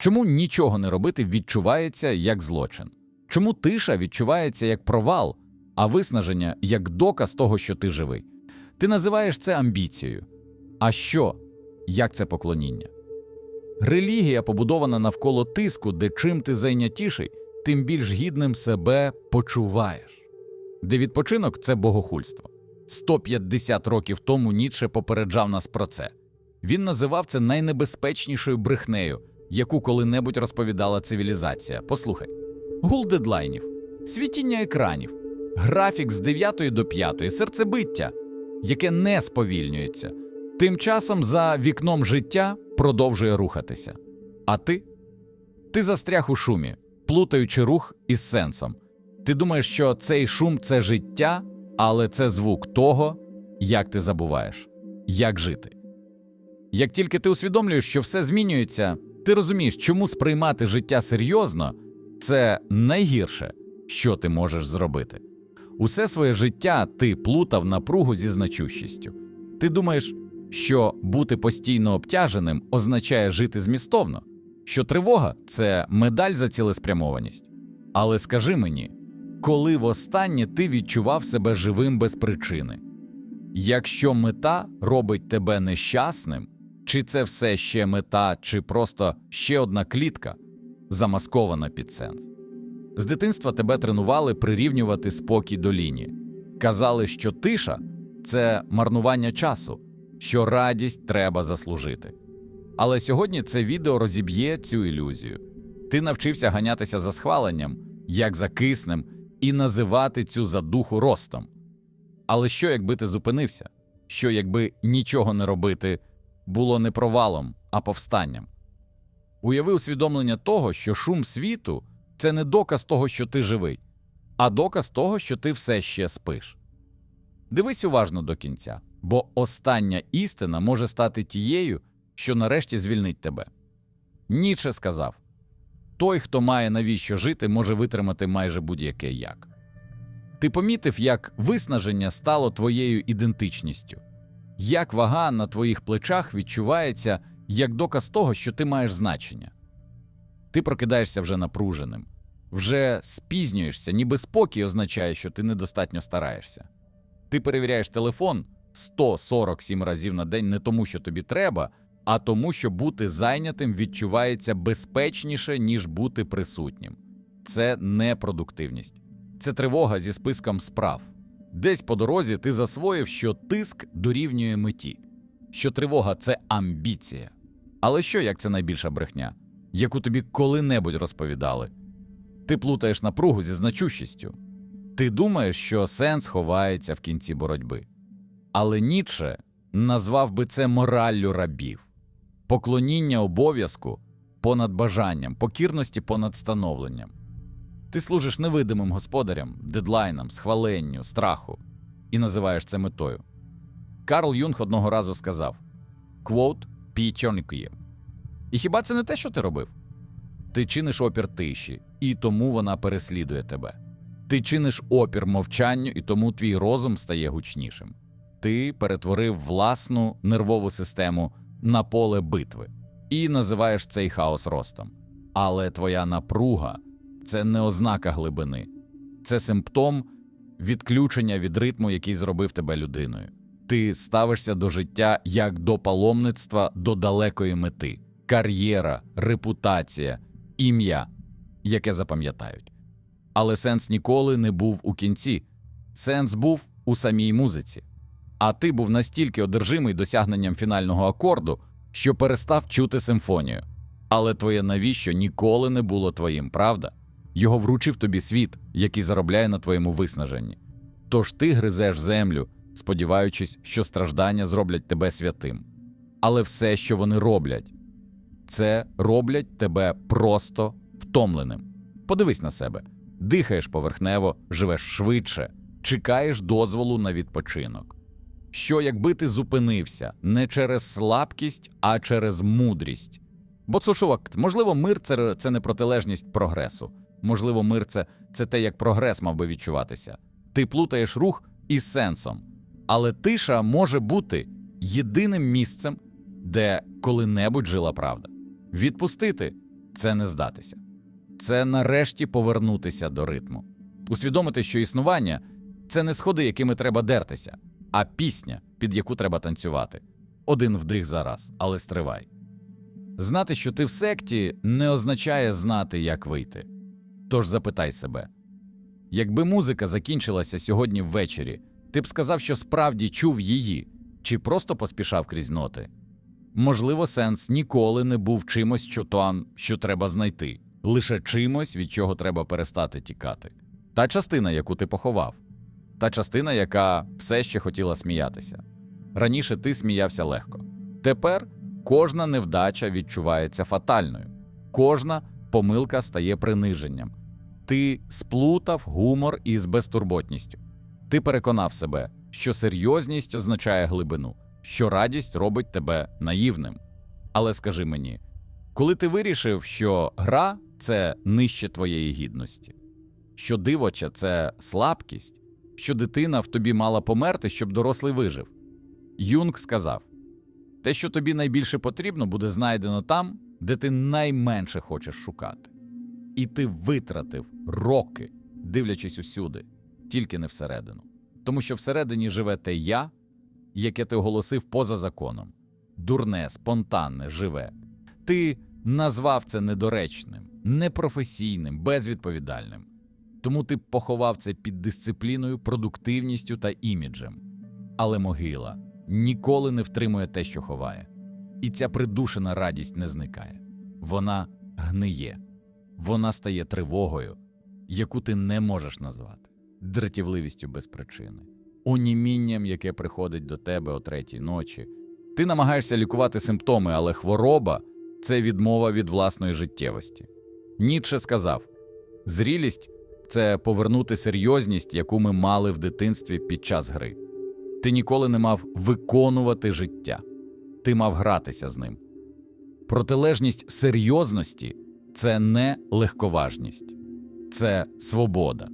Чому нічого не робити відчувається як злочин? Чому тиша відчувається як провал, а виснаження як доказ того, що ти живий? Ти називаєш це амбіцією. А що? Як це поклоніння? Релігія побудована навколо тиску, де чим ти зайнятіший, тим більш гідним себе почуваєш. Де відпочинок це богохульство. 150 років тому Ніцше попереджав нас про це. Він називав це найнебезпечнішою брехнею, яку коли-небудь розповідала цивілізація. Послухай: гул дедлайнів, світіння екранів, графік з 9 до 5, серцебиття, яке не сповільнюється. Тим часом за вікном життя продовжує рухатися. А ти? Ти застряг у шумі, плутаючи рух із сенсом. Ти думаєш, що цей шум це життя, але це звук того, як ти забуваєш, як жити. Як тільки ти усвідомлюєш, що все змінюється, ти розумієш, чому сприймати життя серйозно це найгірше, що ти можеш зробити. Усе своє життя ти плутав напругу зі значущістю. Ти думаєш, що бути постійно обтяженим означає жити змістовно, що тривога це медаль за цілеспрямованість. Але скажи мені, коли востаннє ти відчував себе живим без причини? Якщо мета робить тебе нещасним, чи це все ще мета, чи просто ще одна клітка, замаскована під сенс? З дитинства тебе тренували прирівнювати спокій до лінії. Казали, що тиша це марнування часу, що радість треба заслужити. Але сьогодні це відео розіб'є цю ілюзію. Ти навчився ганятися за схваленням, як за киснем, і називати цю задуху ростом. Але що, якби ти зупинився? Що, якби нічого не робити було не провалом, а повстанням? Уяви усвідомлення того, що шум світу це не доказ того, що ти живий, а доказ того, що ти все ще спиш. Дивись уважно до кінця, бо остання істина може стати тією, що нарешті звільнить тебе. Ніче сказав той, хто має навіщо жити, може витримати майже будь-яке як. Ти помітив, як виснаження стало твоєю ідентичністю, як вага на твоїх плечах відчувається як доказ того, що ти маєш значення. Ти прокидаєшся вже напруженим, вже спізнюєшся, ніби спокій означає, що ти недостатньо стараєшся. Ти перевіряєш телефон 147 разів на день не тому, що тобі треба, а тому, що бути зайнятим відчувається безпечніше, ніж бути присутнім. Це не продуктивність, це тривога зі списком справ. Десь по дорозі ти засвоїв, що тиск дорівнює меті, що тривога це амбіція. Але що як це найбільша брехня, яку тобі коли-небудь розповідали? Ти плутаєш напругу зі значущістю. Ти думаєш, що сенс ховається в кінці боротьби. Але Ніцше назвав би це мораллю рабів, поклоніння обов'язку понад бажанням, покірності понад становленням. Ти служиш невидимим господарям, дедлайнам, схваленню, страху і називаєш це метою. Карл Юнг одного разу сказав квот пітьонікує. І хіба це не те, що ти робив? Ти чиниш опір тиші, і тому вона переслідує тебе. Ти чиниш опір мовчанню, і тому твій розум стає гучнішим. Ти перетворив власну нервову систему на поле битви і називаєш цей хаос ростом. Але твоя напруга це не ознака глибини, це симптом відключення від ритму, який зробив тебе людиною. Ти ставишся до життя як до паломництва до далекої мети, кар'єра, репутація, ім'я, яке запам'ятають. Але сенс ніколи не був у кінці, сенс був у самій музиці. А ти був настільки одержимий досягненням фінального акорду, що перестав чути симфонію. Але твоє навіщо ніколи не було твоїм, правда? Його вручив тобі світ, який заробляє на твоєму виснаженні. Тож ти гризеш землю, сподіваючись, що страждання зроблять тебе святим. Але все, що вони роблять, це роблять тебе просто втомленим. Подивись на себе, дихаєш поверхнево, живеш швидше, чекаєш дозволу на відпочинок. Що якби ти зупинився не через слабкість, а через мудрість? Бо цушувак, можливо, мир це, це не протилежність прогресу. Можливо, мир це, це те, як прогрес мав би відчуватися. Ти плутаєш рух із сенсом. Але тиша може бути єдиним місцем, де коли-небудь жила правда. Відпустити це не здатися. Це нарешті повернутися до ритму. Усвідомити, що існування це не сходи, якими треба дертися, а пісня, під яку треба танцювати. Один вдих за раз, але стривай. Знати, що ти в секті, не означає знати, як вийти. Тож запитай себе: якби музика закінчилася сьогодні ввечері, ти б сказав, що справді чув її, чи просто поспішав крізь ноти? Можливо, сенс ніколи не був чимось, що там, що треба знайти, лише чимось, від чого треба перестати тікати. Та частина, яку ти поховав, та частина, яка все ще хотіла сміятися. Раніше ти сміявся легко. Тепер кожна невдача відчувається фатальною, кожна помилка стає приниженням. Ти сплутав гумор із безтурботністю. Ти переконав себе, що серйозність означає глибину, що радість робить тебе наївним. Але скажи мені, коли ти вирішив, що гра це нижче твоєї гідності, що дивоча це слабкість, що дитина в тобі мала померти, щоб дорослий вижив. Юнг сказав: те, що тобі найбільше потрібно, буде знайдено там, де ти найменше хочеш шукати. І ти витратив роки, дивлячись усюди, тільки не всередину. Тому що всередині живе те я, яке ти оголосив поза законом. Дурне, спонтанне, живе. Ти назвав це недоречним, непрофесійним, безвідповідальним. Тому ти поховав це під дисципліною, продуктивністю та іміджем. Але могила ніколи не втримує те, що ховає. І ця придушена радість не зникає. Вона гниє, вона стає тривогою, яку ти не можеш назвати, дратівливістю без причини, онімінням, яке приходить до тебе о третій ночі. Ти намагаєшся лікувати симптоми, але хвороба це відмова від власної життєвості. Ніцше сказав: зрілість це повернути серйозність, яку ми мали в дитинстві під час гри. Ти ніколи не мав виконувати життя, ти мав гратися з ним. Протилежність серйозності це не легковажність, це свобода.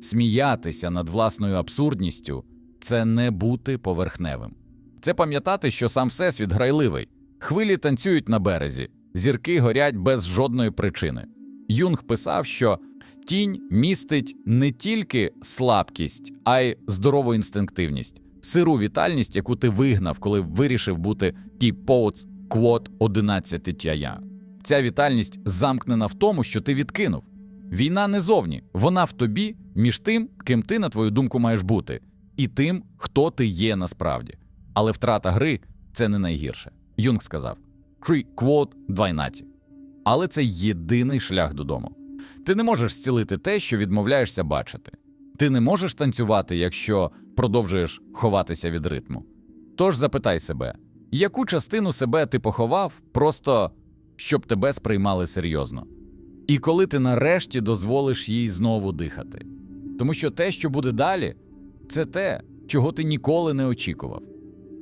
Сміятися над власною абсурдністю це не бути поверхневим. Це пам'ятати, що сам всесвіт грайливий, хвилі танцюють на березі, зірки горять без жодної причини. Юнг писав, що тінь містить не тільки слабкість, а й здорову інстинктивність, сиру вітальність, яку ти вигнав, коли вирішив бути тіпоуц квот 11 тяя. Ця вітальність замкнена в тому, що ти відкинув. Війна не зовні, вона в тобі між тим, ким ти, на твою думку, маєш бути, і тим, хто ти є насправді. Але втрата гри це не найгірше. Юнг сказав: Крі квот 12. Але це єдиний шлях додому. Ти не можеш зцілити те, що відмовляєшся бачити. Ти не можеш танцювати, якщо продовжуєш ховатися від ритму. Тож запитай себе, яку частину себе ти поховав, просто щоб тебе сприймали серйозно. І коли ти нарешті дозволиш їй знову дихати. Тому що те, що буде далі, це те, чого ти ніколи не очікував.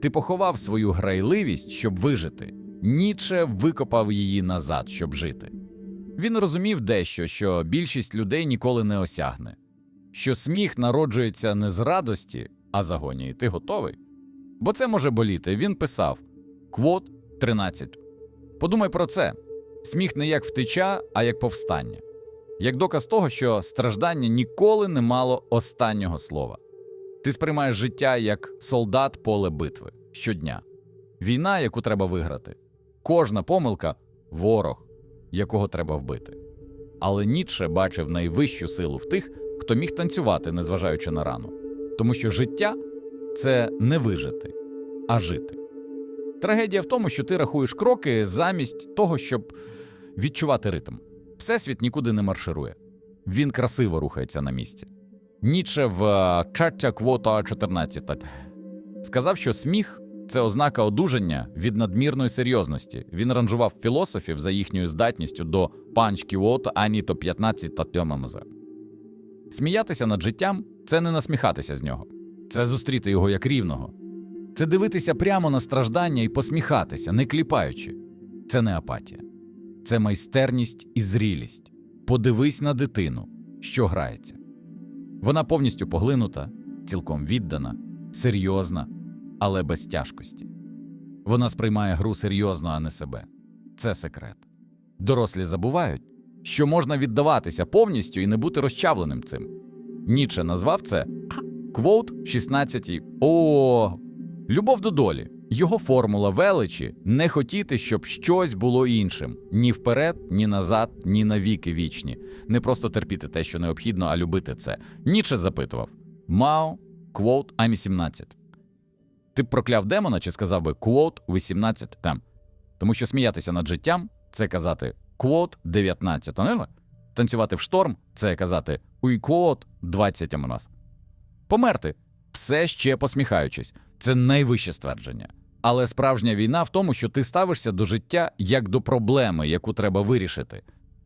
Ти поховав свою грайливість, щоб вижити, Ніче викопав її назад, щоб жити. Він розумів дещо, що більшість людей ніколи не осягне, що сміх народжується не з радості, а з агонії. Ти готовий? Бо це може боліти. Він писав квот 13. Подумай про це: сміх не як втеча, а як повстання, як доказ того, що страждання ніколи не мало останнього слова. Ти сприймаєш життя як солдат поле битви щодня, війна, яку треба виграти. Кожна помилка ворог, якого треба вбити. Але Ніцше бачив найвищу силу в тих, хто міг танцювати, незважаючи на рану. Тому що життя це не вижити, а жити. Трагедія в тому, що ти рахуєш кроки замість того, щоб відчувати ритм. Всесвіт нікуди не марширує, він красиво рухається на місці. Ніцше в Чаття Квота 14 сказав, що сміх це ознака одужання від надмірної серйозності. Він ранжував філософів за їхньою здатністю до панч кіото ані то 15 та тьомамзе. Сміятися над життям це не насміхатися з нього, це зустріти його як рівного, це дивитися прямо на страждання і посміхатися, не кліпаючи. Це не апатія, це майстерність і зрілість. Подивись на дитину, що грається. Вона повністю поглинута, цілком віддана, серйозна але без тяжкості. Вона сприймає гру серйозно, а не себе. Це секрет. Дорослі забувають, що можна віддаватися повністю і не бути розчавленим цим. Ніче назвав це квоут 16. О, любов до долі. Його формула величі не хотіти, щоб щось було іншим ні вперед, ні назад, ні навіки вічні. Не просто терпіти те, що необхідно, а любити це. Ніче запитував Мао, квоут, I'm 17. Ти б прокляв демона чи сказав би квоут 18 там. Тому що сміятися над життям це казати квот 19 онила. Танцювати в шторм це казати уй квот 20 раз. Померти все ще посміхаючись. Це найвище ствердження. Але справжня війна в тому, що ти ставишся до життя як до проблеми, яку треба вирішити,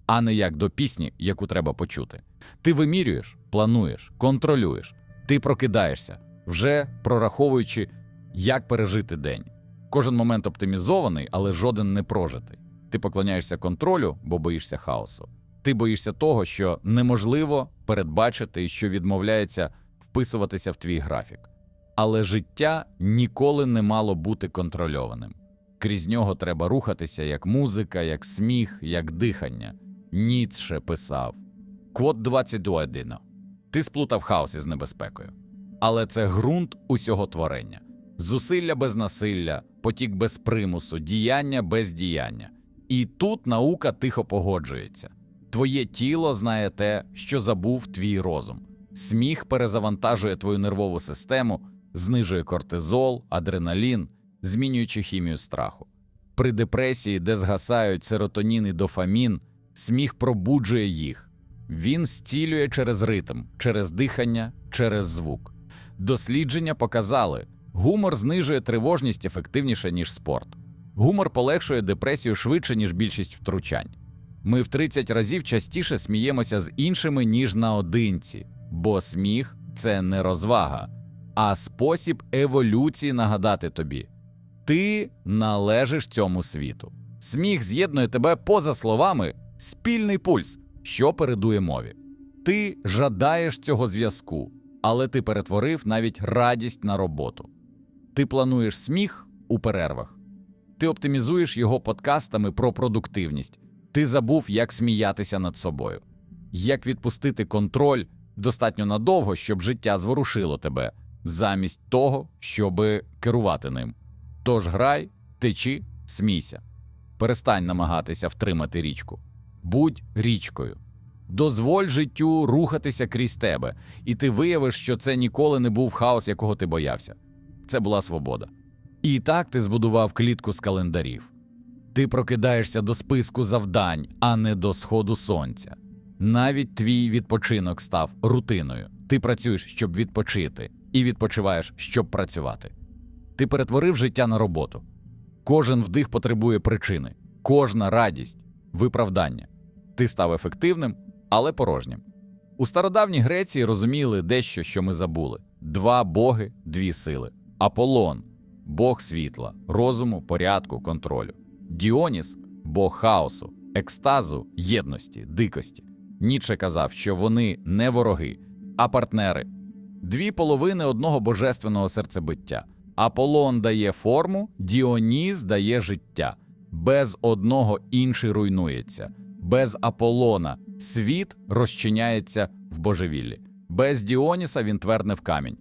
а не як до пісні, яку треба почути. Ти вимірюєш, плануєш, контролюєш, ти прокидаєшся, вже прораховуючи, як пережити день. Кожен момент оптимізований, але жоден не прожитий. Ти поклоняєшся контролю, бо боїшся хаосу. Ти боїшся того, що неможливо передбачити і що відмовляється вписуватися в твій графік. Але життя ніколи не мало бути контрольованим. Крізь нього треба рухатися як музика, як сміх, як дихання. Ніцше писав Квот 21. Ти сплутав хаос із небезпекою. Але це ґрунт усього творення. Зусилля без насилля, потік без примусу, діяння без діяння. І тут наука тихо погоджується. Твоє тіло знає те, що забув твій розум. Сміх перезавантажує твою нервову систему, знижує кортизол, адреналін, змінюючи хімію страху. При депресії, де згасають серотонін і дофамін, сміх пробуджує їх. Він стілює через ритм, через дихання, через звук. Дослідження показали, гумор знижує тривожність ефективніше, ніж спорт. Гумор полегшує депресію швидше, ніж більшість втручань. Ми в 30 разів частіше сміємося з іншими, ніж наодинці, бо сміх це не розвага, а спосіб еволюції нагадати тобі. Ти належиш цьому світу. Сміх з'єднує тебе поза словами, спільний пульс, що передує мові. Ти жадаєш цього зв'язку, але ти перетворив навіть радість на роботу. Ти плануєш сміх у перервах. Ти оптимізуєш його подкастами про продуктивність. Ти забув, як сміятися над собою, як відпустити контроль достатньо надовго, щоб життя зворушило тебе, замість того, щоб керувати ним. Тож грай, течи, смійся. Перестань намагатися втримати річку. Будь річкою. Дозволь життю рухатися крізь тебе, і ти виявиш, що це ніколи не був хаос, якого ти боявся. Це була свобода. І так ти збудував клітку з календарів. Ти прокидаєшся до списку завдань, а не до сходу сонця. Навіть твій відпочинок став рутиною. Ти працюєш, щоб відпочити, і відпочиваєш, щоб працювати. Ти перетворив життя на роботу. Кожен вдих потребує причини, кожна радість, виправдання. Ти став ефективним, але порожнім. У стародавній Греції розуміли дещо, що ми забули: два боги, дві сили. Аполлон бог світла, розуму, порядку, контролю. Діоніс бог хаосу, екстазу, єдності, дикості. Ніче казав, що вони не вороги, а партнери. Дві половини одного божественного серцебиття. Аполлон дає форму, Діоніс дає життя. Без одного інший руйнується. Без Аполлона світ розчиняється в божевіллі. Без Діоніса він твердне в камінь.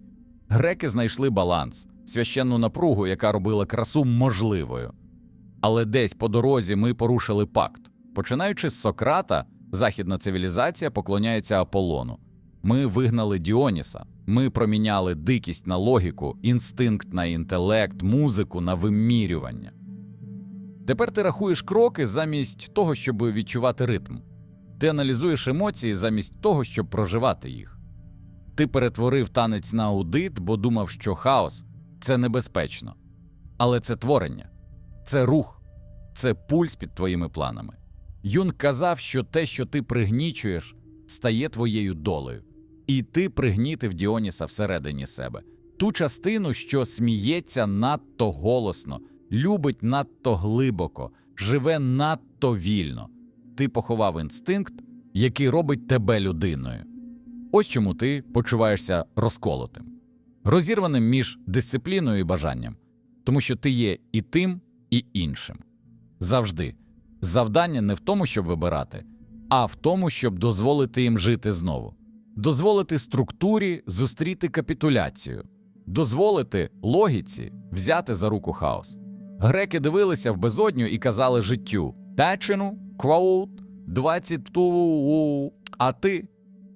Греки знайшли баланс, священну напругу, яка робила красу можливою. Але десь по дорозі ми порушили пакт. Починаючи з Сократа, західна цивілізація поклоняється Аполлону. Ми вигнали Діоніса, ми проміняли дикість на логіку, інстинкт на інтелект, музику на вимірювання. Тепер ти рахуєш кроки замість того, щоб відчувати ритм. Ти аналізуєш емоції замість того, щоб проживати їх. Ти перетворив танець на аудит, бо думав, що хаос це небезпечно. Але це творення, це рух, це пульс під твоїми планами. Юнг казав, що те, що ти пригнічуєш, стає твоєю долею, і ти пригнітив Діоніса всередині себе, ту частину, що сміється надто голосно, любить надто глибоко, живе надто вільно. Ти поховав інстинкт, який робить тебе людиною. Ось чому ти почуваєшся розколотим, розірваним між дисципліною і бажанням, тому що ти є і тим, і іншим. Завжди. Завдання не в тому, щоб вибирати, а в тому, щоб дозволити їм жити знову, дозволити структурі зустріти капітуляцію, дозволити логіці взяти за руку хаос. Греки дивилися в безодню і казали життю Течину, квоут, 20 ту. А ти?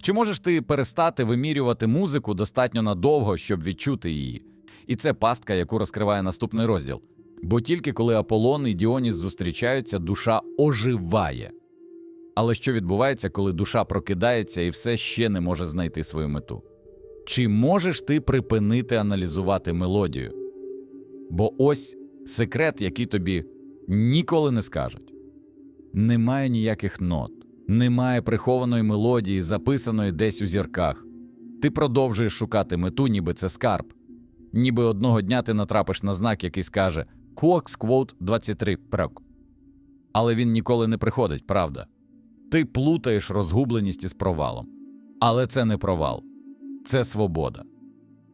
Чи можеш ти перестати вимірювати музику достатньо надовго, щоб відчути її? І це пастка, яку розкриває наступний розділ. Бо тільки коли Аполлон і Діоніс зустрічаються, душа оживає. Але що відбувається, коли душа прокидається і все ще не може знайти свою мету? Чи можеш ти припинити аналізувати мелодію? Бо ось секрет, який тобі ніколи не скажуть. Немає ніяких нот, немає прихованої мелодії, записаної десь у зірках. Ти продовжуєш шукати мету, ніби це скарб. Ніби одного дня ти натрапиш на знак, який скаже Quote 23 прок. Але він ніколи не приходить, правда? Ти плутаєш розгубленість із провалом. Але це не провал, це свобода.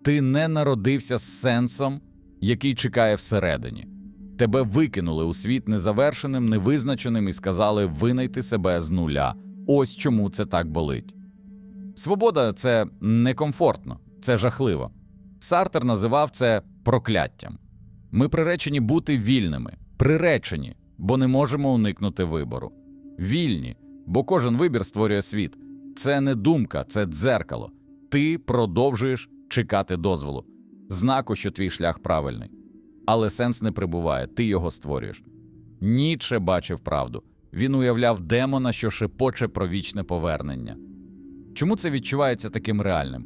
Ти не народився з сенсом, який чекає всередині. Тебе викинули у світ незавершеним, невизначеним і сказали винайти себе з нуля. Ось чому це так болить. Свобода це некомфортно, це жахливо. Сартер називав це прокляттям. Ми приречені бути вільними, приречені, бо не можемо уникнути вибору. Вільні, бо кожен вибір створює світ. Це не думка, це дзеркало. Ти продовжуєш чекати дозволу, знаку, що твій шлях правильний. Але сенс не прибуває, ти його створюєш. Ніче бачив правду. Він уявляв демона, що шепоче про вічне повернення. Чому це відчувається таким реальним?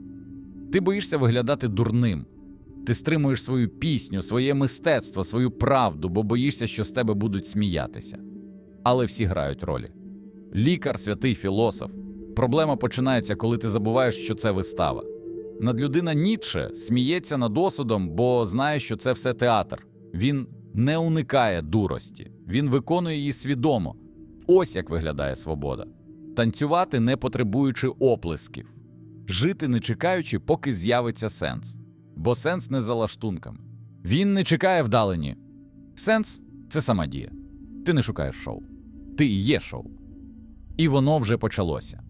Ти боїшся виглядати дурним. Ти стримуєш свою пісню, своє мистецтво, свою правду, бо боїшся, що з тебе будуть сміятися. Але всі грають ролі. Лікар, святий філософ. Проблема починається, коли ти забуваєш, що це вистава. Надлюдина Ніцше сміється над осудом, бо знає, що це все театр. Він не уникає дурості, він виконує її свідомо. Ось як виглядає свобода. Танцювати, не потребуючи оплесків, жити не чекаючи, поки з'явиться сенс. Бо сенс не за лаштунками. Він не чекає вдалені. Сенс це сама дія. Ти не шукаєш шоу. Ти і є шоу. І воно вже почалося.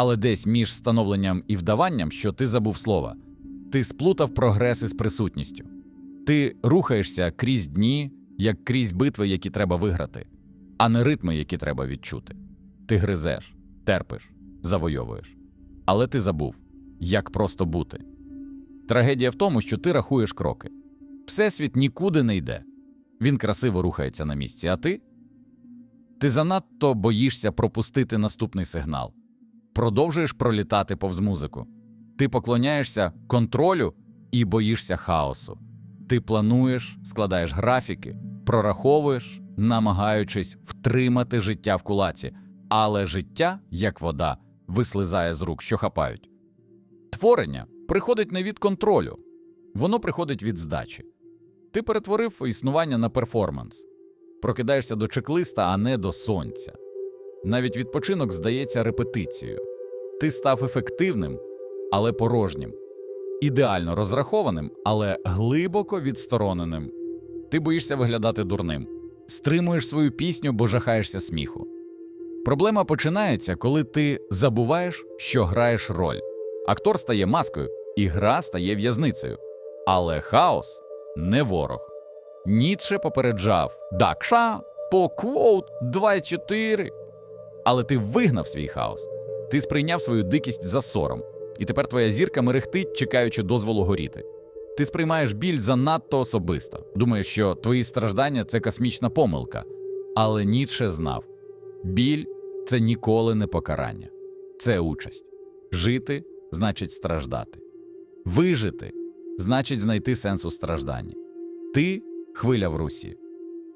Але десь між становленням і вдаванням, що ти забув слова, ти сплутав прогрес із присутністю. Ти рухаєшся крізь дні, як крізь битви, які треба виграти, а не ритми, які треба відчути. Ти гризеш, терпиш, завойовуєш. Але ти забув, як просто бути. Трагедія в тому, що ти рахуєш кроки. Всесвіт нікуди не йде. Він красиво рухається на місці, а ти? Ти занадто боїшся пропустити наступний сигнал. Продовжуєш пролітати повз музику. Ти поклоняєшся контролю і боїшся хаосу. Ти плануєш, складаєш графіки, прораховуєш, намагаючись втримати життя в кулаці, але життя, як вода, вислизає з рук, що хапають. Творення приходить не від контролю, воно приходить від здачі. Ти перетворив існування на перформанс, прокидаєшся до чек-листа, а не до сонця. Навіть відпочинок здається репетицією. Ти став ефективним, але порожнім, ідеально розрахованим, але глибоко відстороненим. Ти боїшся виглядати дурним, стримуєш свою пісню, бо жахаєшся сміху. Проблема починається, коли ти забуваєш, що граєш роль. Актор стає маскою, і гра стає в'язницею. Але хаос не ворог. Ніцше попереджав Дакша по квоут 24. Але ти вигнав свій хаос. Ти сприйняв свою дикість за сором, і тепер твоя зірка мерехтить, чекаючи дозволу горіти. Ти сприймаєш біль занадто особисто. Думаєш, що твої страждання це космічна помилка. Але Ніцше знав: біль це ніколи не покарання, це участь. Жити значить страждати. Вижити значить знайти сенс у стражданні. Ти хвиля в русі.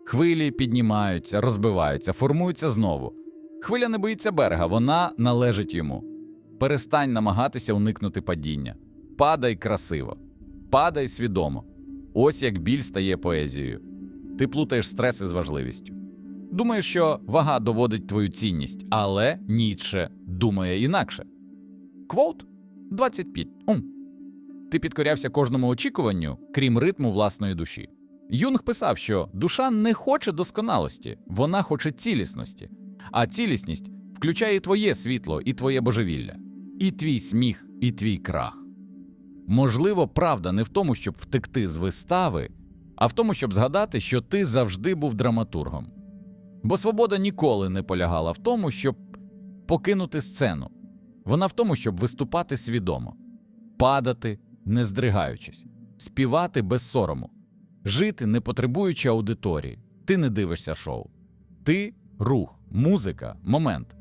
Хвилі піднімаються, розбиваються, формуються знову. Хвиля не боїться берега, вона належить йому. Перестань намагатися уникнути падіння. Падай красиво, падай свідомо. Ось як біль стає поезією. Ти плутаєш стрес із важливістю. Думаєш, що вага доводить твою цінність, але Ніцше думає інакше. Квоут 25. Ум. Ти підкорявся кожному очікуванню, крім ритму власної душі. Юнг писав, що душа не хоче досконалості, вона хоче цілісності, а цілісність включає і твоє світло, і твоє божевілля, і твій сміх, і твій крах. Можливо, правда не в тому, щоб втекти з вистави, а в тому, щоб згадати, що ти завжди був драматургом. Бо свобода ніколи не полягала в тому, щоб покинути сцену. Вона в тому, щоб виступати свідомо, падати, не здригаючись, співати без сорому, жити, не потребуючи аудиторії. Ти не дивишся шоу. Ти рух, музика, момент.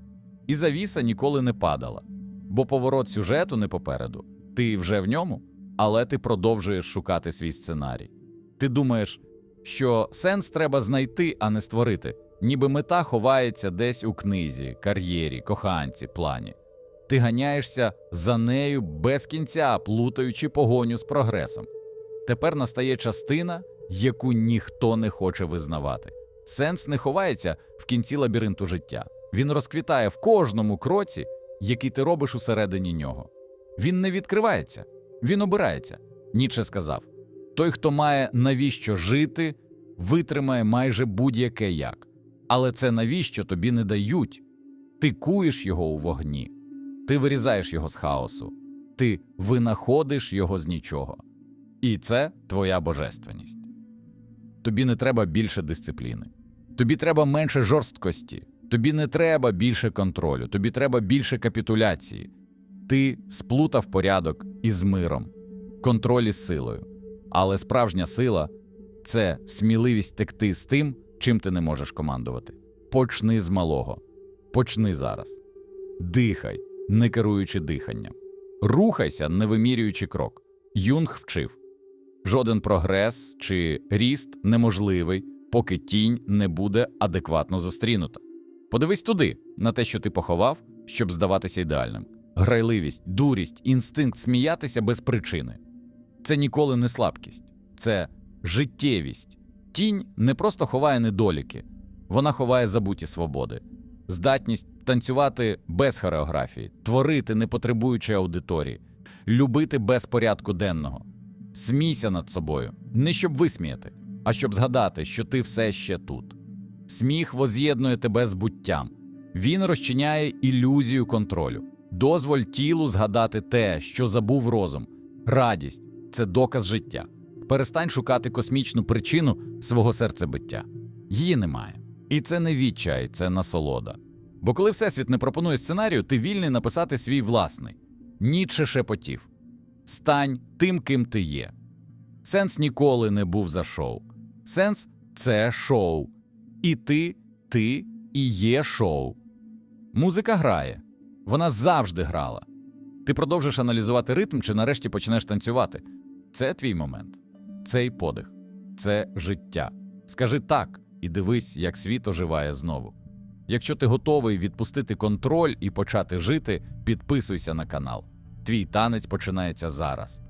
І завіса ніколи не падала, бо поворот сюжету не попереду. Ти вже в ньому, але ти продовжуєш шукати свій сценарій. Ти думаєш, що сенс треба знайти, а не створити, ніби мета ховається десь у книзі, кар'єрі, коханці, плані. Ти ганяєшся за нею без кінця, плутаючи погоню з прогресом. Тепер настає частина, яку ніхто не хоче визнавати. Сенс не ховається в кінці лабіринту життя. Він розквітає в кожному кроці, який ти робиш усередині нього. Він не відкривається, він обирається. Ніче сказав: той, хто має навіщо жити, витримає майже будь-яке як. Але це навіщо тобі не дають? Ти куєш його у вогні, ти вирізаєш його з хаосу, ти винаходиш його з нічого. І це твоя божественність. Тобі не треба більше дисципліни, тобі треба менше жорсткості, тобі не треба більше контролю, тобі треба більше капітуляції. Ти сплутав порядок із миром, контроль із силою. Але справжня сила це сміливість текти з тим, чим ти не можеш командувати. Почни з малого, почни зараз. Дихай, не керуючи диханням. Рухайся, не вимірюючи крок. Юнг вчив. Жоден прогрес чи ріст неможливий, поки тінь не буде адекватно зустрінута. Подивись туди, на те, що ти поховав, щоб здаватися ідеальним. Грайливість, дурість, інстинкт сміятися без причини. Це ніколи не слабкість, це життєвість. Тінь не просто ховає недоліки, вона ховає забуті свободи, здатність танцювати без хореографії, творити, не потребуючи аудиторії, любити без порядку денного. Смійся над собою, не щоб висміяти, а щоб згадати, що ти все ще тут. Сміх воз'єднує тебе з буттям, він розчиняє ілюзію контролю. Дозволь тілу згадати те, що забув розум. Радість це доказ життя. Перестань шукати космічну причину свого серцебиття. Її немає. І це не відчай, це насолода. Бо коли Всесвіт не пропонує сценарію, ти вільний написати свій власний. Ніче шепотів. Стань тим, ким ти є. Сенс ніколи не був за шоу. Сенс це шоу. І ти, ти і є шоу. Музика грає. Вона завжди грала. Ти продовжиш аналізувати ритм чи нарешті почнеш танцювати. Це твій момент, цей подих, це життя. Скажи так і дивись, як світ оживає знову. Якщо ти готовий відпустити контроль і почати жити, підписуйся на канал. Твій танець починається зараз.